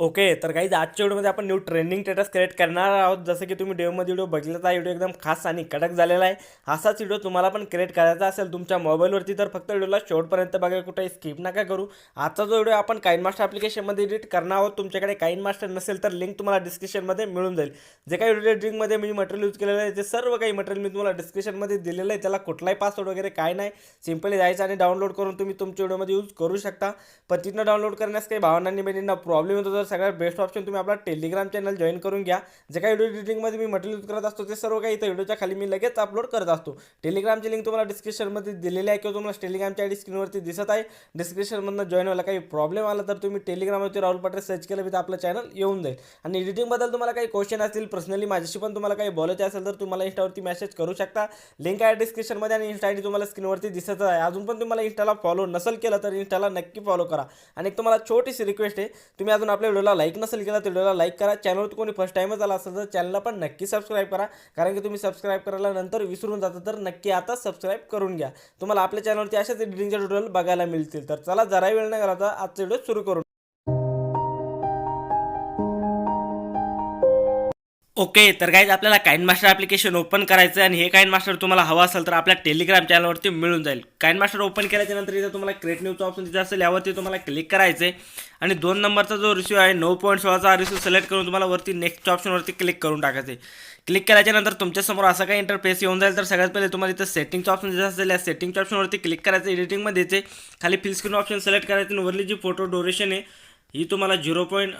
Okay तर काही आजच्या व्हिडिओमध्ये आपण न्यू ट्रेंडिंग स्टेटस क्रिएट करणार आहोत. जसं की तुम्ही डेमोमध्ये व्हिडिओ बघितला तर व्हिडिओ एकदम खास आणि कडक झालेला आहे. असाच व्हिडिओ तुम्हाला पण क्रिएट करायचा असेल तुमच्या मोबाईलवरती तर फक्त व्हिडिओला शेवटपर्यंत बघा कुठे स्किप नका करू. आजचा जो व्हिडिओ आपण काइन मास्टर ॲप्लिकेशनमध्ये एडिट करणार आहोत. तुमच्याकडे काइन मास्टर नसेल तर लिंक तुम्हाला डिस्क्रिप्शनमध्ये मिळून जाईल. जे काही व्हिडिओ एडिटिंगमध्ये मी मटेरियल यूज केलेलं आहे ते सर्व काही मटेरियल मी तुम्हाला डिस्क्रिप्शनमध्ये दिलेलं आहे. त्याला कुठलाही पासवर्ड वगैरे काय नाही. सिम्पली जायचं आणि डाउनलोड करून तुम्ही तुमच्या व्हिडिओमध्ये यूज करू शकता. पण तिथनं डाउनलोड करण्यास काही भावनांनी बहिणींना म्हणजे प्रॉब्लेम येतो तर सगळ्यात बेस्ट ऑप्शन तुम्ही आपला टेलिग्राम चॅनल जॉईन करून घ्या. जे काही व्हिडिओ एडिटिंगमध्ये मी मटेरियल करत असतो ते सर्व काही इथं व्हिडिओच्या खाली मी लगेच अपलोड करत असतो. टेलिग्रामची लिंक तुम्हाला डिस्क्रिप्शनमध्ये दिलेली आहे किंवा तुम्हाला टेलिग्रामच्या आयडी स्क्रीनवरती दिसत आहे. डिस्क्रिप्शनमधनं जॉईन व्हायला काही प्रॉब्लेम आला तर तुम्ही टेलिग्रामवरती राहुल पटेल सर्च केलं तर आपलं चॅनल येऊन जाईल. आणि एडिटिंगबद्दल तुम्हाला काही क्वेश्चन असतील पर्सनली माझ्याशी पण तुम्हाला काही बोलायचे असेल तर तुम्हाला इंस्टावरती मेसेज करू शकता. लिंक आहे डिस्क्रिप्शनमध्ये आणि इंस्टा आय तुम्हाला स्क्रीनवरती दिसत आहे. अजून पण तुम्हाला इंस्टाला फॉलो नसेल केलं तर इंस्टाला नक्की फॉलो करा. आणि एक तुम्हाला छोटीशी रिक्वेस्ट आहे. तुम्ही अजून आपल्या व्हिडिओला लाईक नसेल केला तर व्हिडिओला लाईक करा. चॅनलवर कोणी फर्स्ट टाईमच आला असेल तर चॅनलला पण नक्की सबस्क्राईब करा. कारण की तुम्ही सबस्क्राईब करायला नंतर विसरून जाता तर नक्की आता सबस्क्राईब करून घ्या. तुम्हाला आपल्या चॅनलवरती अशाच एडिटिंगचे ट्युटोरियल बघायला मिळतील. तर चला जरा वेळ नाही घालवता आजचा व्हिडिओ सुरू करू. ओके तर गाईज आपल्याला काइन मास्टर ॲप्लिकेशन ओपन करायचं आहे आणि हे काइन मास्टर तुम्हाला हवं असेल तर आपल्या टेलिग्राम चॅनलवरती मिळून जाईल. काइन मास्टर ओपन केल्याच्यानंतर इथं तुम्हाला क्रिएट न्यूचं ऑप्शन तिथे असेल यावरती तुम्हाला क्लिक करायचं आहे आणि दोन नंबरचा जो रिस्यू आहे नऊ पॉईंट सोळाचा रिस्यू सिलेक्ट करून तुम्हाला वरती नेक्स्ट ऑप्शनवरती क्लिक करून टाकायचं आहे क्लिक केल्याच्यानंतर तुमच्यासमोर असा काही इंटरफेस येऊन जाईल तर सगळ्यात पहिले तुम्हाला इथं सेटिंगचं ऑप्शन दिसत असेल. या सेटिंगच्या ऑप्शनवरती क्लिक करायचं एडिटिंगमध्ये यायचे खाली फिल स्क्रीन ऑप्शन सिलेक्ट करायचं आणि वरली जी फोटो डोरेशन आहे ही तुम्हाला zero point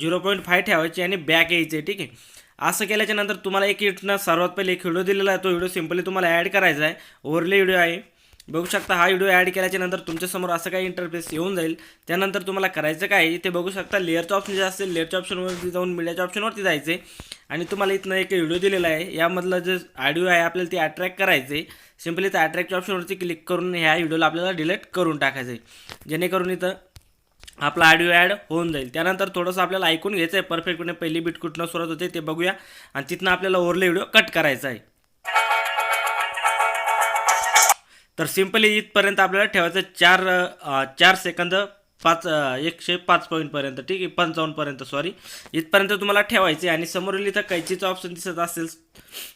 zero point five ठेवायची आणि बॅक यायची आहे ठीक आहे? असं केल्याच्यानंतर तुम्हाला एक इथनं सर्वात पहिले एक व्हिडिओ दिलेला आहे. तो व्हिडिओ सिम्पली तुम्हाला ॲड करायचा आहे. ओव्हरले व्हिडिओ आहे. बघू शकता हा व्हिडिओ ॲड केल्याच्यानंतर तुमच्यासमोर असं काही इंटरफेस येऊन जाईल. त्यानंतर तुम्हाला करायचं काय ते बघू शकता. लेअरचं ऑप्शन जे असेल लेअरच्या ऑप्शनवरती जाऊन मीडियाच्या ऑप्शनवरती जायचं. आहे आणि तुम्हाला इथनं एक व्हिडिओ दिलेला आहे. यामधलं जे ऑडिओ आहे आपल्याला ते अट्रॅक्ट करायचं. आहे सिम्पली त्या अट्रॅक्टच्या ऑप्शनवरती क्लिक करून ह्या व्हिडिओला आपल्याला डिलीट करून टाकायचं. आहे जेणेकरून इथं आपला ऑडिओ ॲड होऊन जाईल. त्यानंतर थोडंसं आपल्याला ऐकून घ्यायचं आहे परफेक्टपणे पहिली बीट कुठनं सुरुवात होते ते बघूया. आणि तिथनं आपल्याला ओरले व्हिडिओ कट करायचा आहे. तर सिम्पली इथपर्यंत आपल्याला ठेवायचं चार चार सेकंद पाच एकशे पाच पॉईंटपर्यंत ठीक आहे पंचावन्नपर्यंत सॉरी इथपर्यंत तुम्हाला ठेवायचे आणि समोरील इथं कैचीचं ऑप्शन दिसत असेल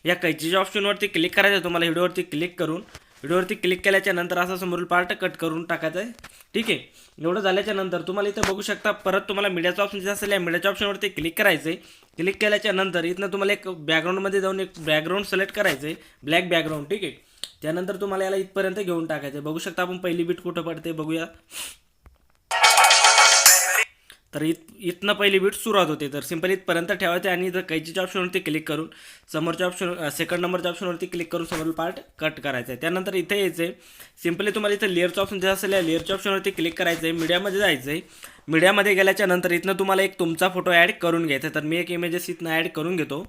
या कैचीच्या ऑप्शनवरती क्लिक करायचं आहे तुम्हाला. व्हिडिओवरती क्लिक करून व्हिडिओवरती क्लिक केल्याच्यानंतर असा समोरील पार्ट कट करून टाकायचा आहे. ठीक आहे. एवढं झाल्याच्यानंतर तुम्हाला इथं बघू शकता परत तुम्हाला मीडियाचा ऑप्शन जे असेल. या मीडियाच्या ऑप्शनवरती क्लिक करायचं आहे क्लिक केल्याच्यानंतर इथनं तुम्हाला एक बॅकग्राऊंडमध्ये जाऊन एक बॅकग्राऊंड सिलेक्ट करायचं आहे ब्लॅक बॅकग्राऊंड ठीक आहे. त्यानंतर तुम्हाला याला इथपर्यंत घेऊन टाकायचं आहे बघू शकता आपण पहिली बीट कुठं पडते बघूया. तर इत इथनं पहिली बीट सुरुवात होते. तर सिंपल इथपर्यंत ठेवायचे आणि इथं कैचीच्या ऑप्शनवरती क्लिक करून समोरच्या ऑप्शन सेकंड नंबरच्या ऑप्शनवरती क्लिक करून समोर पार्ट कट करायचा आहे त्यानंतर इथे यायचं आहे सिम्पली तुम्हाला इथं लेअरचं ऑप्शन जे असेल या लेअरच्या ऑप्शनवरती क्लिक करायचं आहे मीडियामध्ये जायचं आहे मीडियामध्ये गेल्याच्यानंतर इथनं तुम्हाला एक तुमचा फोटो ॲड करून घ्यायचा आहे तर मी एक इमेजेस इथनं ॲड करून घेतो.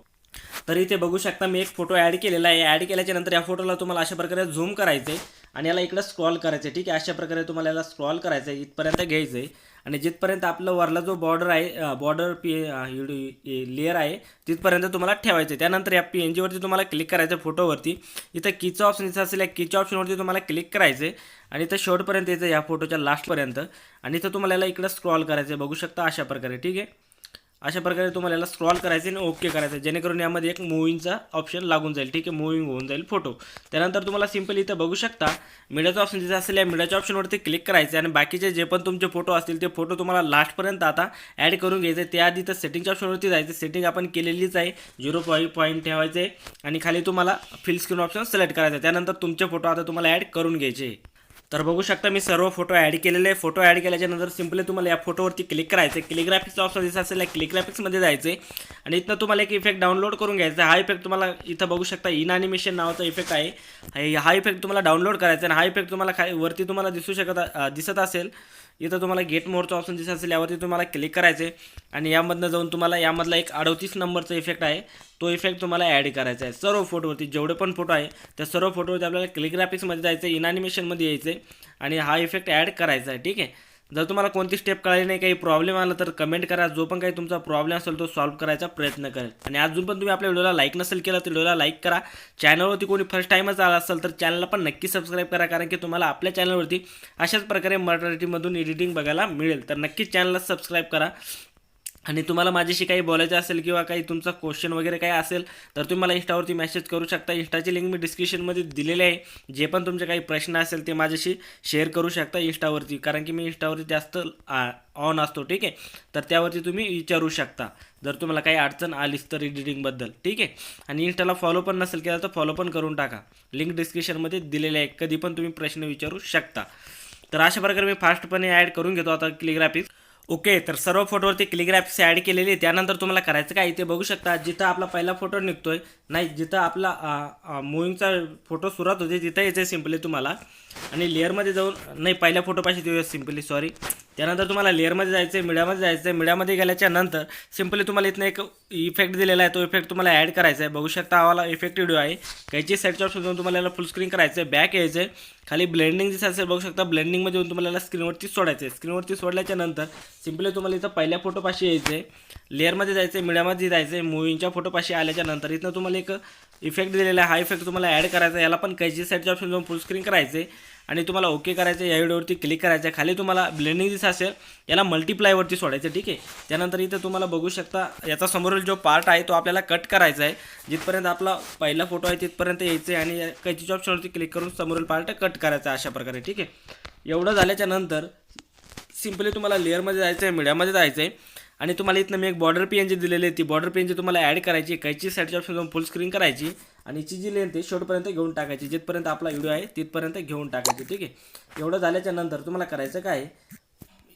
तर इथे बघू शकता मी एक फोटो ॲड केलेला आहे. ॲड केल्याच्यानंतर या फोटोला तुम्हाला अशा प्रकारे झूम करायचं आहे आणि याला इकडं स्क्रॉल करायचं आहे ठीक आहे अशा प्रकारे तुम्हाला याला स्क्रॉल करायचं आहे इथपर्यंत घ्यायचं आहे आणि जिथपर्यंत आपलं वरला जो बॉर्डर आहे बॉर्डर पी लेअर आहे तिथपर्यंत तुम्हाला ठेवायचं आहे त्यानंतर या पी एन जीवरती तुम्हाला क्लिक करायचं आहे फोटोवरती इथं कीचं ऑप्शन इथं असेल या कीच्या ऑप्शनवरती तुम्हाला क्लिक करायचं आहे आणि इथं शेवटपर्यंत यायचं या फोटोच्या लास्टपर्यंत आणि इथं तुम्हाला याला इकडं स्क्रॉल करायचं आहे बघू शकता अशा प्रकारे. ठीक आहे? अशा प्रकारे तुम्हाला याला स्क्रॉल करायचं आणि ओके करायचं आहे. जेणेकरून यामध्ये एक मुव्हिंगचा ऑप्शन लागून जाईल. ठीक आहे मुव्हिंग होऊन जाईल फोटो त्यानंतर तुम्हाला सिम्पली इथं बघू शकता मीडियाचा ऑप्शन जिथे असेल या मीडियाच्या ऑप्शनवरती क्लिक करायचं आणि बाकीचे जे पण तुमचे फोटो असतील ते फोटो तुम्हाला लास्टपर्यंत आता ॲड करून घ्यायचे त्याआधी तर सेटिंगच्या ऑप्शनवरती जायचं सेटिंग आपण केलेलीच आहे. झिरो पॉईंट पॉईंट ठेवायचे. आणि खाली तुम्हाला फिल स्क्रीन ऑप्शन सिलेक्ट करायचं आहे. त्यानंतर तुमचे फोटो आता तुम्हाला ॲड करून घ्यायचे. तर बघू शकता मी सर्व फोटो ॲड केलेले. फोटो ॲड केल्याच्यानंतर सिम्पली तुम्हाला या फोटोवरती क्लिक करायचं आहे क्लिक ऑप्शन दिसत असेल क्लिक ग्राफिक्समध्ये जायचं आहे आणि इथनं तुम्हाला एक इफेक्ट डाउनलोड करून घ्यायचा हा इफेक्ट तुम्हाला इथं बघू शकता इन ॲनिमेशन नावाचा इफेक्ट आहे. हे- हा इफेक्ट तुम्हाला डाउनलोड करायचा आहे. आणि हा इफेक्ट तुम्हाला खाली वरती तुम्हाला दिसू शकत दिसत असेल. इथं तुम्हाला गेट मोडचा ऑप्शन दिसत असेल यावरती तुम्हाला क्लिक करायचं आहे आणि यामधनं जाऊन तुम्हाला यामधला एक अडतीस नंबरचा इफेक्ट आहे. तो इफेक्ट तुम्हाला ॲड करायचा आहे. सर्व फोटोवरती जेवढे पण फोटो आहे त्या सर्व फोटोवरती आपल्याला क्लिक ग्राफिक्समध्ये जायचं आहे इनानिमेशनमध्ये यायचं आहे आणि हा इफेक्ट ॲड करायचा आहे ठीक आहे? जर तुम्हाला कोणती स्टेप कळाली नाही काही प्रॉब्लेम आला तर कमेंट करा. जो पण काही तुमचा प्रॉब्लेम असेल तो सॉल्व्ह करायचा प्रयत्न करेल. आणि अजून पण तुम्ही आपल्या व्हिडिओला लाईक नसेल केलं तर व्हिडिओला लाईक करा. चॅनलवरती कोणी फर्स्ट टाईमच आला असेल तर चॅनलला पण नक्की सबस्क्राईब करा. कारण की तुम्हाला आपल्या चॅनलवरती अशाच प्रकारे मराठीमधून एडिटिंग बघायला मिळेल. तर नक्कीच चॅनलला सबस्क्राईब करा. आणि तुम्हाला माझ्याशी काही बोलायचं असेल किंवा काही तुमचा क्वेश्चन वगैरे काही असेल तर तुम्ही मला इंस्टावरती मेसेज करू शकता. इंस्टाची लिंक मी डिस्क्रिप्शनमध्ये दिलेली आहे. जे पण तुमचे काही प्रश्न असेल ते माझ्याशी शेअर करू शकता इंस्टावरती कारण की मी इंस्टावरती जास्त ऑन असतो ठीक आहे? तर त्यावरती तुम्ही विचारू शकता. जर तुम्हाला काही अडचण आलीच तर एडिटिंगबद्दल ठीक आहे? आणि इंस्टाला फॉलो पण नसेल केला तर फॉलो पण करून टाका. लिंक डिस्क्रिप्शनमध्ये दिलेले आहे. कधी पण तुम्ही प्रश्न विचारू शकता. तर अशा प्रकारे मी फास्टपणे ॲड करून घेतो. आता क्लिग्राफिक्स ओके तर सर्व फोटोवरती क्लिग्राफिक्स ॲड केलेली आहे. त्यानंतर तुम्हाला करायचं काय इथे बघू शकता. जिथं आपला पहिला फोटो निघतोय नाही जिथं आपला मुव्हिंगचा फोटो सुरुवात होते तिथं यायचं सिम्पली तुम्हाला. आणि लेअरमध्ये जाऊन नाही पहिल्या फोटोपाशी देऊया सिम्पली सॉरी त्यानंतर तुम्हाला लेअरमध्ये जायचं आहे मिड्यामध्ये जायचं आहे मिड्यामध्ये गेल्याच्यानंतर सिम्पली तुम्हाला इथनं एक इफेक्ट दिलेला आहे. तो इफेक्ट तुम्हाला ॲड करायचा आहे. बघू शकता आम्हाला इफेक्ट व्हिडिओ आहे. काहीची साईडच्या ऑप्शन जाऊन तुम्हाला याला फुल स्क्रीन करायचं आहे बॅक यायचं आहे खाली ब्लेंडिंग दिसत असेल बघू शकता ब्लेंडिंगमध्ये येऊन तुम्हाला याला स्क्रीनवरती सोडायचं आहे स्क्रीनवरती सोडल्याच्या नंतर सिम्पली तुम्हाला इथं पहिल्या फोटोपाशी यायचं आहे लेअरमध्ये जायचं आहे मिड्यामध्ये जायचं आहे मूवींच्या फोटोपाशी आल्याच्यानंतर इथनं तुम्हाला एक इफेक्ट दिलेला आहे. हा इफेक्ट तुम्हाला ॲड करायचा आहे. याला पण कैची साईडच्या ऑप्शन जाऊन फुल स्क्रीन करायचं आहे आणि तुम्हाला ओके करायचं आहे या व्हिडिओवरती क्लिक करायचं आहे. खाली तुम्हाला ब्लेंडिंग दिसत असेल याला मल्टिप्लायवरती सोडायचं ठीक आहे? त्यानंतर इथं तुम्हाला बघू शकता याचा समोरील जो पार्ट आहे तो आपल्याला कट करायचा आहे. जिथपर्यंत आपला पहिला फोटो आहे तिथपर्यंत यायचं आहे आणि कैचीच्या ऑप्शनवरती क्लिक करून समोरील पार्ट कट करायचा आहे अशा प्रकारे ठीक आहे? एवढं झाल्याच्यानंतर सिम्पली तुम्हाला लेअरमध्ये जायचं आहे मीडियामध्ये जायचं आहे. आणि तुम्हाला इथनं मी एक बॉर्डर पी एन जी दिलेली आहे. ती बॉर्डर पी एन जी तुम्हाला ॲड करायची कैची साईडच्या ऑप्शन जाऊन फुल स्क्रीन करायची. आणि हिची जी लेंथ आहे शेवटपर्यंत घेऊन टाकायची. जिथपर्यंत आपला व्हिडिओ आहे तिथपर्यंत घेऊन टाकायची ठीक आहे? एवढं झाल्याच्यानंतर तुम्हाला करायचं काय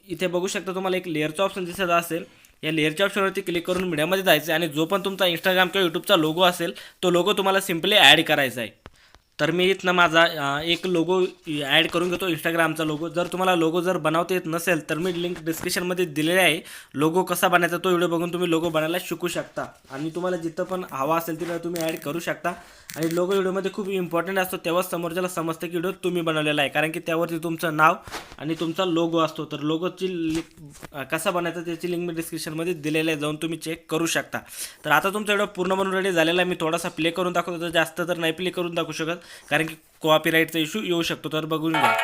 इथे बघू शकता तुम्हाला एक लेअरचं ऑप्शन दिसत असेल. या लेअरच्या ऑप्शनवरती क्लिक करून मीडियामध्ये जायचं आहे आणि जो पण तुमचा इंस्टाग्राम किंवा यूट्यूबचा लोगो असेल तो लोगो तुम्हाला सिम्पली ॲड करायचा आहे. तर मी इथनं माझा एक लोगो ॲड करून घेतो इंस्टाग्रामचा लोगो जर तुम्हाला लोगो जर बनवता येत नसेल तर मी लिंक डिस्क्रिप्शनमध्ये दिलेले आहे. लोगो कसा बनायचा तो व्हिडिओ बघून तुम्ही लोगो बनायला शिकू शकता. आणि तुम्हाला जिथं पण हवा असेल तिथं तुम्ही ॲड करू शकता. आणि लोगो व्हिडिओमध्ये खूप इम्पॉर्टंट असतो तेव्हाच समोरच्याला समजतं की व्हिडिओ तुम्ही बनवलेला आहे. कारण की त्यावरती तुमचं नाव आणि तुमचा लोगो असतो. तर लोगोची लिंक कसा बनायचा त्याची लिंक मी डिस्क्रिप्शनमध्ये दिलेली आहे. जाऊन तुम्ही चेक करू शकता. तर आता तुमचा व्हिडिओ पूर्ण बनून रेडी झालेला आहे. मी थोडासा प्ले करून दाखवतो. जास्त तर नाही प्ले करून दाखवू शकत. कारण की कॉपीराईटचा इश्यू येऊ शकतो. तर बघून घ्या.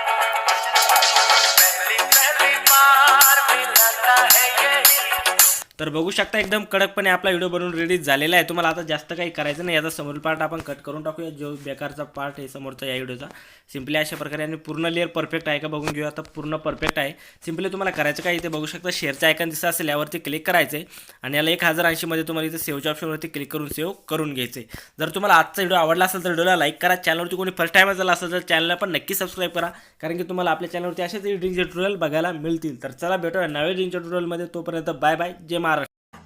तर बघू शकता एकदम कडकपणे आपला व्हिडिओ बनवून रेडी झालेला आहे. तुम्हाला आता जास्त काही करायचं नाही. याचा समोरील पार्ट आपण कट करून टाकूया. जो बेकारचा पार्ट आहे समोरचा या व्हिडिओचा सिम्पली अशा प्रकारे आणि पूर्ण लेअर परफेक्ट आहे का बघून घेऊया. आता पूर्ण परफेक्ट आहे. सिम्पली तुम्हाला करायचं काय इथे बघू शकता. शेअरचं आयकन दिसत असेल यावरती क्लिक करायचं आहे आणि याला एक हजार ऐंशीमध्ये तुम्हाला इथे सेव्हच्या ऑप्शनवरती क्लिक करून सेव्ह करून घ्यायचं आहे जर तुम्हाला आजचा व्हिडिओ आवडला असेल तर व्हिडिओला लाईक करा. चॅनलवरती कोणी फर्स्ट टाईम झाला असेल तर चॅनलला पण नक्की सबस्क्राईब करा. कारण की तुम्हाला आपल्या चॅनलवरती असेच ड्रिंकचे ट्युटोरियल बघायला मिळतील. तर चला भेटूया नव्या एडिटिंगच्या ट्युटोरियलमध्ये तोपर्यंत बाय बाय जे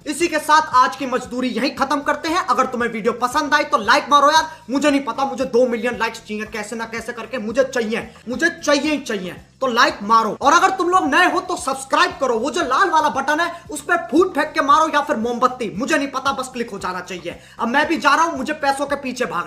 इसी के साथ आज की मजदूरी यही खत्म करते हैं। अगर तुम्हें वीडियो पसंद आई तो लाइक मारो यार। मुझे नहीं पता, मुझे दो मिलियन लाइक्स चाहिए, कैसे ना कैसे करके मुझे चाहिए। मुझे चाहिए ही चाहिए तो लाइक मारो। और अगर तुम लोग नए हो तो सब्सक्राइब करो। वो जो लाल वाला बटन है, उस पर फूट फेंक के मारो या फिर मोमबत्ती। मुझे नहीं पता, बस क्लिक हो जाना चाहिए। अब मैं भी जा रहा हूँ, मुझे पैसों के पीछे भागना